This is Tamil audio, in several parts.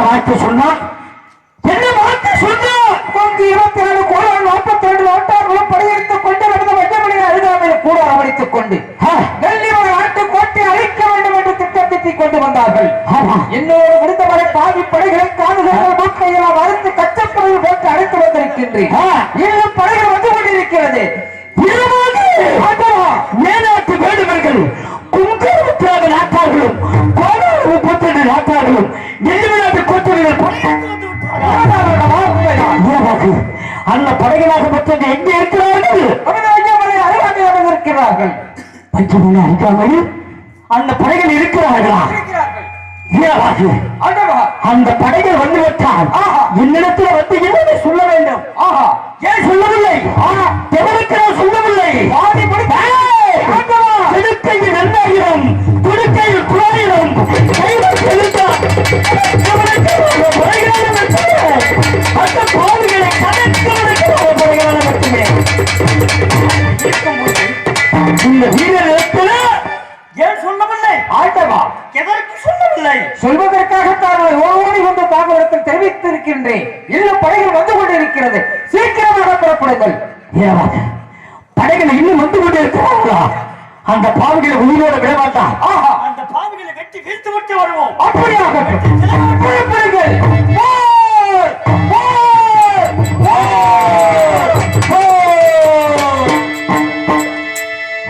வார்த்தை சொன்னான் என்ன வார்த்தை பங்கு இருபத்தி ஏழு கோடால் நாற்பத்தி ரெண்டு நாட்டார்களும் படையெடுத்துக் கொண்டு நடந்த வஞ்சமணி அருகாமையில் கூட அரவணைத்துக் கொண்டு கோட்டை அழிக்க வேண்டும் என்று கொண்டு வந்தார்கள். என்னோடு முடிந்தவரை பாதி படைகளை காதுகள் மூக்கையெல்லாம் அறுத்து கச்சப்படையில் போட்டு அழைத்து வந்திருக்கின்றேன். இன்னும் படைகள் வந்து கொண்டிருக்கிறது. மேலாட்டு வேடுவர்கள் குங்குமத்தியாக நாட்டார்களும் கோடாறு முப்பத்தி ரெண்டு நாட்டார்களும் எதிர்நாட்டு ஏவாக்கு. அந்த படைகளாக மற்றவங்க எங்கே இருக்கிறார்கள். அருகாமையில் அந்த படைகள் இருக்கிறார்களா? அந்த படைகள் வந்து விட்டால் ஆஹா. என்னிடத்தில் வந்து என்னன்னு சொல்ல வேண்டும்? ஏன் சொல்லவில்லை? எவருக்கு நான் சொல்லவில்லை? பாதி படை ஏய்! திருக்கையில் இந்த வீரத்தில் ஏன் சொல்லவில்லை எதற்கு சொல்லவில்லை வந்து தாங்களிடத்தில் தெரிவித்திருக்கின்றேன் இன்னும் படைகள் வந்து கொண்டிருக்கிறது சீக்கிரமாக புறப்படுங்கள் படைகள் இன்னும் வந்து கொண்டிருக்கிறார்களா அந்த பாவிகளை உயிரோட விட மாட்டான் வெட்டி வீழ்த்து விட்டு வருவோம். அப்படியாக!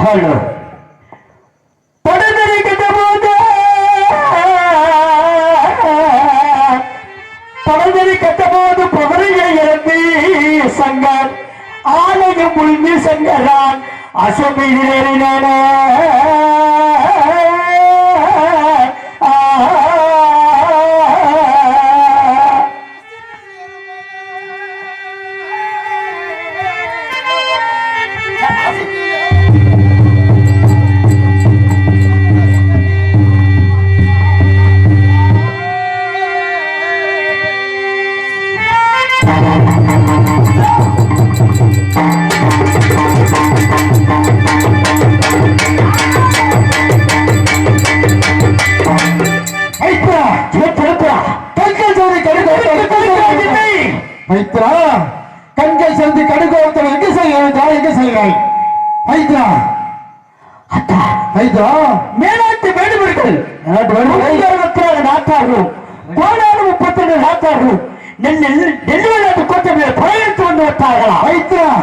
ஹலோ. சங்கர் ஆலயம் முழுங்கி சங்கரான் அசம்பிடினான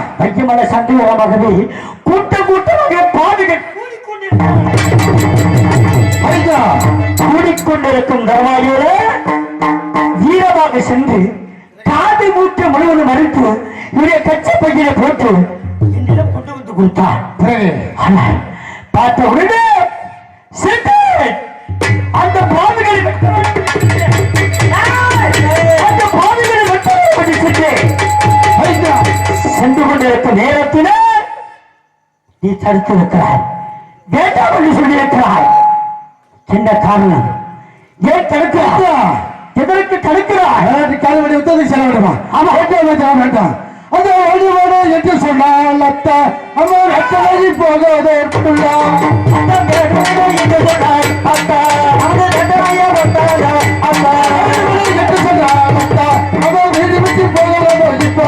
மைத்ரா வைக்கமலை சந்தேகமாகவே கூட்டம் கூட்டமாக பாவிகள் கூடிக்கொண்டிருக்கும் தருவாயோட வீரமாக சென்று காது மூட்டை முழுவதும் மறுத்து இவருடைய கச்சை பையில போட்டு என்னிடம் கொண்டு வந்து கொடுத்தார். ஆனால் பார்த்த உடனே அந்த பாவிகளை கொண்டிருக்கும் நேரத்தில் நீ தடுத்து இருக்கிறாய் வேண்டாம் என்று சொல்லியிருக்கிறாய் என்ன காரணம்? ஏன் தடுக்கிறாய்? எதற்கு தடுக்கிறாய்? காலவடி உத்தரவு செல்ல வேண்டுமா? ஆமா. வேண்டாம். வேண்டாம் அந்த வழிபாடு என்று சொன்னால் அத்தா அவர் அத்தனை போகாத வேண்டுமென என்று அத்தா, அந்த அத்தா, என்று சொன்னால் அத்தா அவர் வீடு விட்டு போகாத இப்போ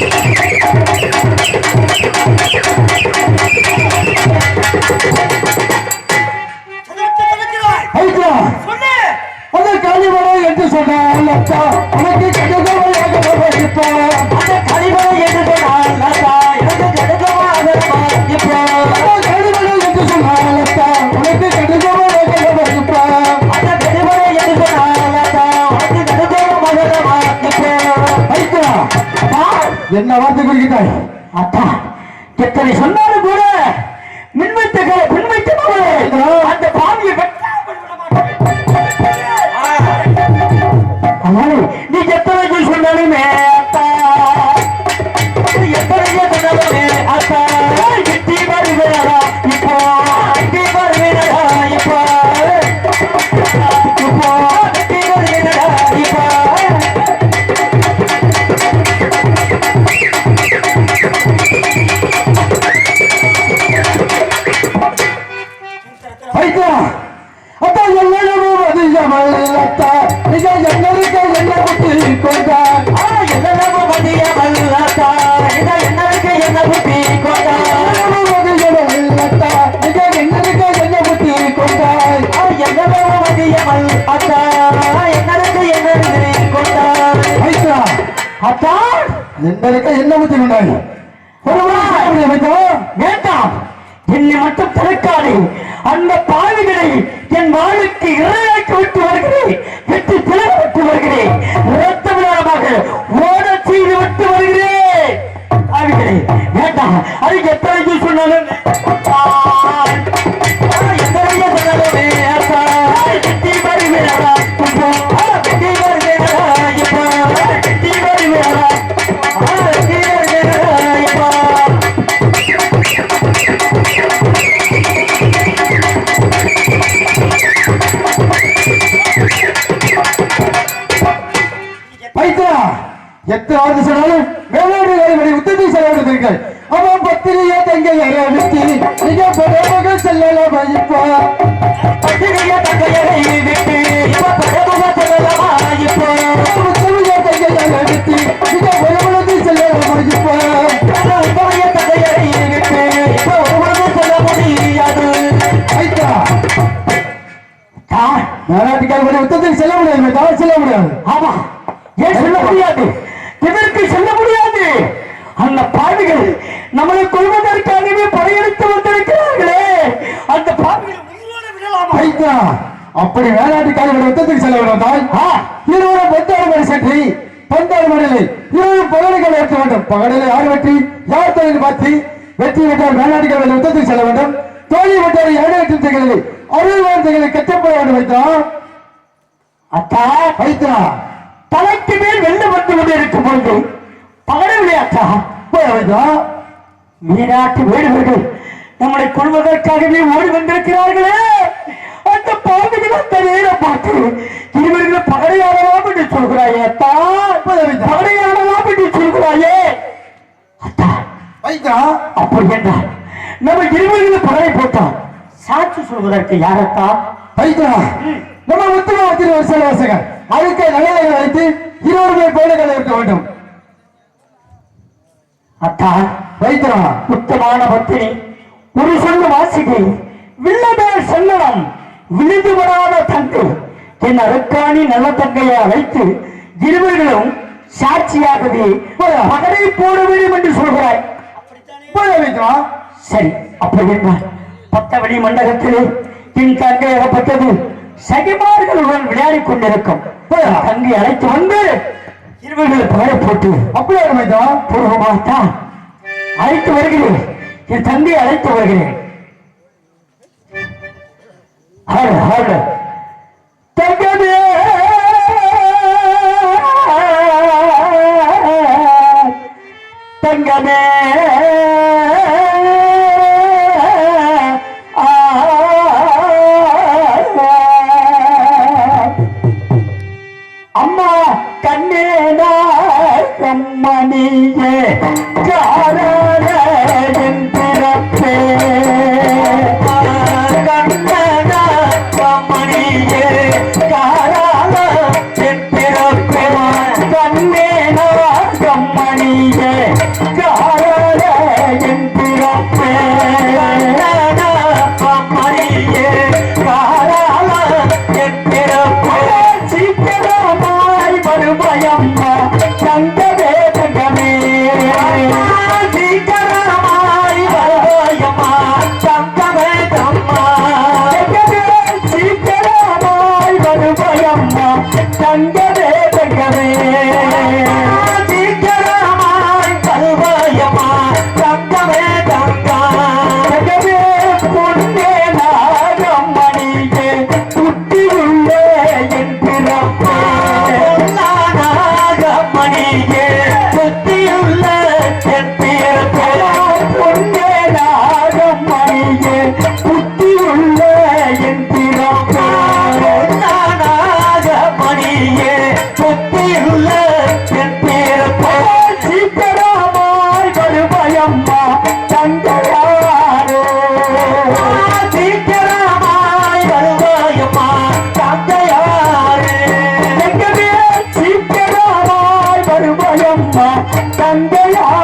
அதிகமல் அத்தா நீங்க என்ன புத்தி கொண்டார் ஆ, என்னென்னமோ மதிய வல்லாத்தா, இதை என்ன புத்தி என்ன புத்தி கொண்டார் என்னருக்கு என்ன அத்தா, என்ன புத்தி வேண்டாம். என்னை மட்டும் திறக்காதே. அந்த பாவிகளை என் வாழ்க்கை இரையாக்கி விட்டு வருகிறேன் வெற்றி பிளவு விட்டு வருகிறேன். செலவிடுவீர்கள் அவன் பத்திரிகை தங்கை அழைத்து நீங்க பரமக செல்லலாம் ஐப்பா பத்திரிகை தங்கையரை விட்டு பிரபுவ சொல்லலாமா இப்போ பத்திரிகை தங்கை அழைத்து விட்டு சொல்ல முடியாது. ஐயா செல்ல முடியாது தான் செல்ல முடியாது. ஆமா. ஏன் சொல்ல முடியாது? எதற்கு சொல்ல அந்த பாவிகள் நம்மளை கொள்வதற்காகவே படையெடுத்து வந்திருக்கிறார்களே. அந்த பாவிகள் உயிரோடு விடலாமா? ஐயா அப்படி வேளாட்டுக்கால் வழி உத்தரத்துக்கு செல்ல வேண்டும் தாய் இருவரும் பத்தாறு மணி சற்றி பந்தாறு மணியில் இருவரும் பகடைகள் ஏற்ற வேண்டும். பகடையில் யார் வெற்றி? யார் தொழில் பார்த்து வெற்றி விட்டால் வழி உத்தரத்துக்கு செல்ல வேண்டும். தோல்வி விட்டால் ஏழு எட்டு திகளில் அருள் வார்த்தைகளை கட்டப்பட வேண்டும் வைத்தான். அத்தா வைத்தா தலைக்கு மேல் வந்து கொண்டு இருக்கும் பொழுது பகட விளையாட்டா? வைத்தா மீனாட்டு வீடுகள் நம்மளை கொள்வதற்காகவே ஓடி வந்திருக்கிறார்களே. அந்த அந்த நேரம் பார்த்து இருவர்களை பகடையாடலாம் என்று சொல்கிறாயே பகடையாடலாம் என்று சொல்கிறாயே. அத்தா வைத்தா அப்படி என்றால் நம்ம இருவர்களை பகடை போட்டோம் சாட்சி சொல்வதற்கு யாரத்தா? வைத்தா நம்ம உத்தரவாதத்தில் ஒரு சில வாசகர் அதுக்கு நல்லதை வைத்து இருவருமே பேடுகளை இருக்க வேண்டும். அத்தா வைத்தா உத்தமான பத்தினி ஒரு சொல்லு வாசிகை வில்லமே செல்லണം விழுந்து வராத தங்கை என் அருக்காணி நல்ல தங்கையை அழைத்து இருவர்களும் சாட்சியாகவே மகனை போட வேண்டும் என்று சொல்கிறாய். வைத்தா சரி அப்படி என்றால் பத்தவடி மண்டபத்திலே என் தங்கை அகப்பட்டது சகிமார்களுடன் விளையாடிக் கொண்டிருக்கும். தங்கை அழைத்து வந்து இருவர்கள் பாட போட்டு அப்படியே வைத்தா பூர்வமாத்தா அழைத்து வருகிறேன். என் தந்தையை அழைத்து வருகிறேன். ஹாடு ஹாடு தங்கமே! தங்கமே! வந்தலா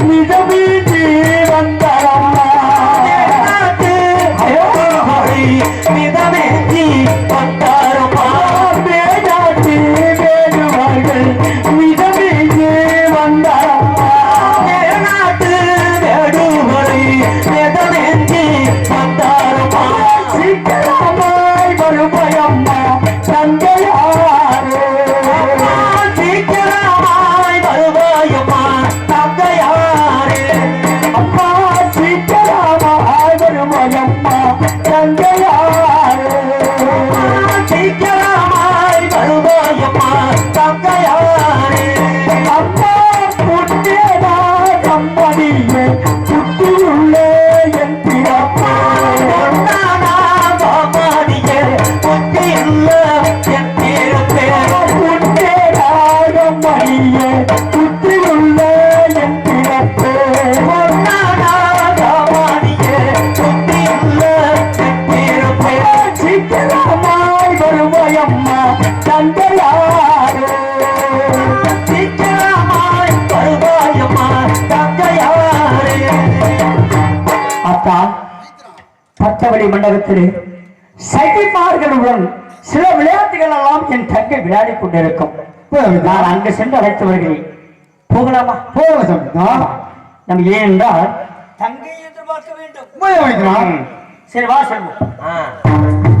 நிதவி சட்டவெளி மண்டபத்திலே சகிமார்களுடன் சில விளையாட்டுகள் எல்லாம் என் தங்கை விளையாடி கொண்டிருக்கும். நான் அங்கு சென்று அழைத்து வருகிறேன். போகலாமா? போக சொல்லுங்க நம்ம ஏன் என்றால் தங்கை என்று பார்க்க வேண்டும் சரி வா சொல்லுவோம்